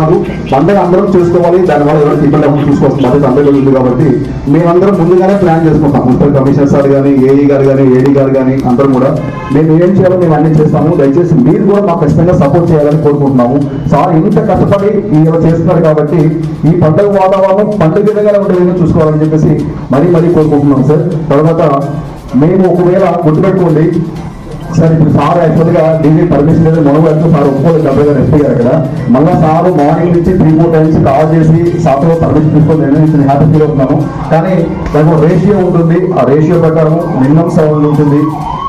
కాదు. పండుగ అందరం చేసుకోవాలి. దానివల్ల ఎవరికి ఇబ్బంది అవ్వకుండా చూసుకోవాల్సిన బాధ్యత అందరికీ ఉంది కాబట్టి మేమందరం ముందుగానే ప్లాన్ చేసుకుంటాం. మున్సిపల్ కమిషనర్ సార్ కానీ ఏఈ గారు కానీ ఏడీ గారు కానీ అందరం కూడా మేము ఏం చేయాలో మేము అన్ని చేస్తాము. దయచేసి మీరు కూడా మాకు ఖచ్చితంగా సపోర్ట్ చేయాలని కోరుకుంటున్నాము. సార్ ఇంత కష్టపడి ఈ ఇలా చేస్తున్నారు కాబట్టి ఈ పండుగ వాతావరణం పండుగ విధంగా ఉండేదని చూసుకోవాలని చెప్పేసి మరీ మరీ కోరుకుంటున్నాం సార్. తర్వాత మేము ఒకవేళ గుర్తుపెట్టుకోండి సార్ ఇప్పుడు సార్ యాక్చువల్గా దీనికి పర్మిషన్ లేదు మనం వెళ్తూ సార్ ఒప్పుకోలేదు డబ్బే గారు ఎస్పీ గారు ఇక్కడ మళ్ళీ సార్ మార్నింగ్ నుంచి త్రీ ఫోర్ టైమ్స్ కాల్ చేసి సార్తో పర్మిషన్ తీసుకొని నేను నేను హ్యాపీ ఫీల్ అవుతున్నాను. కానీ దానికి రేషియో ఉంటుంది ఆ రేషియో ప్రకారం మినిమం సౌండ్ ఉంటుంది.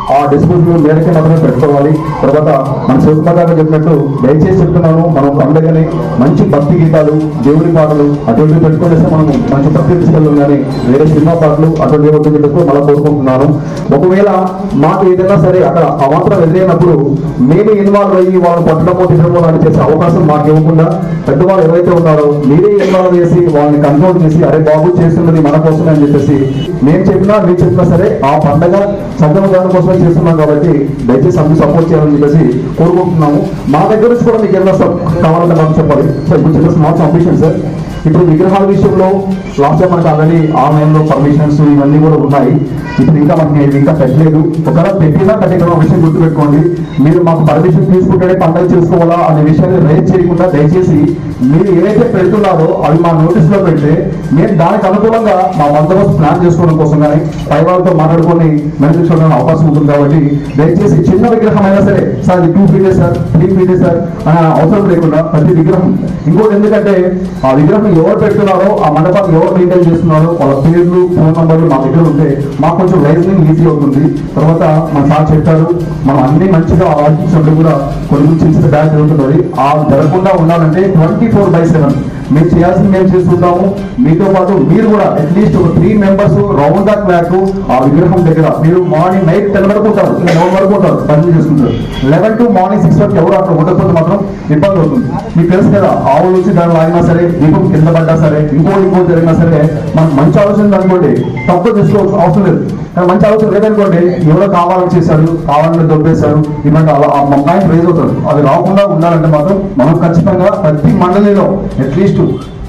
ఆ డిస్పోజల్ మేరకే మాత్రమే పెట్టుకోవాలి. తర్వాత మన శివకుమార్ చెప్పినట్టు దయచేసి చెప్తున్నాను మనం పండుగని మంచి భక్తి గీతాలు దేవుడి పాటలు అటువంటివి పెట్టుకునేస్తే మనం మంచి భక్తి తీసుకెళ్ళం కానీ వేరే సినిమా పాటలు అటువంటివి వద్దని చెప్పేసి మళ్ళీ కోరుకుంటున్నాను. ఒకవేళ మాకు ఏదైనా సరే అక్కడ ఆ ఎదురైనప్పుడు మేము ఇన్వాల్వ్ అయ్యి వాళ్ళు పట్టడమో తినడమో లాంటి చేసే అవకాశం మాకు ఇవ్వకుండా పెద్దవాళ్ళు ఎవరైతే ఉన్నారో మీరే ఇన్వాల్వ్ చేసి వాళ్ళని కంట్రోల్ చేసి అరే బాబు చేస్తున్నది మన కోసమే అని చెప్పేసి మేము చెప్పినా మీరు చెప్పినా సరే ఆ పండగ కోసం కోసమే చేస్తున్నాం కాబట్టి దయచేసి అందరూ సపోర్ట్ చేయాలని చెప్పేసి కోరుకుంటున్నాము. మా దగ్గర నుంచి కూడా మీకు ఏమైనా కావాలంటే మాకు చెప్పాలి సార్ ఇప్పుడు చిన్న స్మాల్ అంబిషన్ సార్ ఇప్పుడు విగ్రహాల విషయంలో లాస్ట్ మనకు ఆల్రెడీ ఆన్లైన్లో పర్మిషన్స్ ఇవన్నీ కూడా ఉన్నాయి. ఇప్పుడు ఇంకా మనకి ఇది ఇంకా పెట్టలేదు. ఒకవేళ పెట్టినా పెట్టిన విషయం గుర్తుపెట్టుకోండి. మీరు మాకు పర్మిషన్ తీసుకుంటేనే పండుగ చేసుకోవాలా అనే విషయాన్ని రేట్ చేయకుండా దయచేసి మీరు ఏవైతే పెడుతున్నారో అవి మా నోటీస్లో పెడితే మేము దానికి అనుకూలంగా మా బందోబస్తు ప్లాన్ చేసుకోవడం కోసం కానీ పై వాళ్ళతో మాట్లాడుకొని మెసేజ్ చూడడానికి అవకాశం ఉంటుంది కాబట్టి దయచేసి చిన్న విగ్రహం అయినా సరే సార్ ఇది టూ ఫీటే సార్ త్రీ ఫీటే సార్ అనే అవసరం లేకుండా ప్రతి విగ్రహం. ఇంకోటి ఎందుకంటే ఆ విగ్రహం ఎవరు పెడుతున్నారో ఆ మండపాన్ని ఎవరు మెయింటైన్ చేస్తున్నారో వాళ్ళ పేర్లు ఫోన్ నంబర్లు మా దగ్గర ఉంటే మాకు కొంచెం లైజనింగ్ ఈజీ అవుతుంది. తర్వాత మన సార్ చెప్పారు మనం అన్ని మంచిగా ఆలోచించినప్పుడు కూడా కొన్ని చిన్న చిన్న బ్యాగ్ జరుగుతుంది ఆ జరగకుండా ఉండాలంటే ట్వంటీ ఫోర్ బై సెవెన్ మేము చేయాల్సింది మేము చేసుకుంటాము? మీతో పాటు మీరు కూడా అట్లీస్ట్ ఒక three members round the clock ఆ విగ్రహం దగ్గర. మీరు మార్నింగ్ నైట్ టెన్ వరకు ఉంటారు. ఇంకా లెవెన్ వరకు ఉంటారు. పని చేసుకుంటారు. లెవెన్ టు మార్నింగ్ సిక్స్ వరకు ఎవరు అక్కడ ఉండకపోతే మాత్రం ఇబ్బంది అవుతుంది. మీకు తెలుసు కదా ఆవులు వచ్చి దానిలో లాగినా సరే దీపం కింద పడ్డా సరే ఇంకో ఇంకో జరిగినా సరే మనం మంచి ఆలోచన అనుకోండి తప్పు తీసుకోవచ్చు అవసరం లేదు. కానీ మంచి ఆలోచన లేదనుకోండి ఎవరో కావాలని చేశాడు కావాలని దొబ్బేశారు ఇలాంటి అలా ఆ పాయింట్ రేజ్ అవుతారు. అది రాకుండా ఉండాలంటే మాత్రం మనం ఖచ్చితంగా ప్రతి మండలిలో at least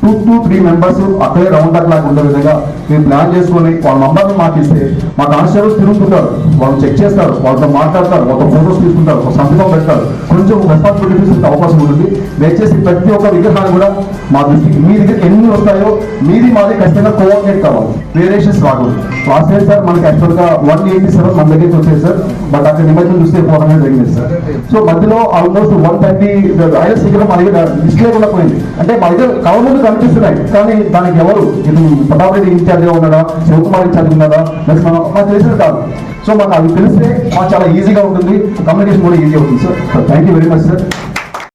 two to three members అక్కడే రౌండ్ అక్ లాగా ఉండే విధంగా మేము ప్లాన్ చేసుకొని వాళ్ళ నంబర్ని మాకు ఇస్తే మా కానిస్టేబుల్స్ తిరుగుతుంటారు. వాళ్ళు చెక్ చేస్తారు. వాళ్ళతో మాట్లాడతారు. వాళ్ళతో ఫోటోస్ తీసుకుంటారు. ఒక సంతకం పెడతారు. కొంచెం రెస్పాన్సిబిలిటీస్ అవకాశం ఉంటుంది. దయచేసి ప్రతి ఒక్క విగ్రహాన్ని కూడా మా దృష్టికి మీ దగ్గర ఎన్ని వస్తాయో మీది మాది ఖచ్చితంగా కోఆర్డినేట్ కావాలి. వేరియేషన్స్ రాకూడదు లాస్ట్ ఇయర్ సార్ మనకి యాక్చువల్గా వన్ ఎయిటీ సెవెన్ మన దగ్గరికి వచ్చేది సార్. బట్ అక్కడ నిమజ్జనం చూస్తే ఫోర్ హండ్రెడ్ జరిగింది సార్. సో మధ్యలో ఆల్మోస్ట్ వన్ థర్టీ ఐఎస్ విగ్రహం మా దగ్గర డిస్ప్లే కూడా పోయింది. అంటే మా దగ్గర కవర్ కనిపిస్తున్నాయి. కానీ దానికి ఎవరు? ఇది ప్రతాప్ రెడ్డి ఇన్ఛార్జ్ ఉన్నాడా? శివకుమార్ ఇన్ఛార్జ్ ఉన్నాడా? నెక్స్ట్ మనం మాకు తెలిసింది కాదు. సో మాకు అవి తెలిస్తే మాకు చాలా ఈజీగా ఉంటుంది. కమ్యూనికేషన్ కూడా ఈజీ అవుతుంది sir thank you very much sir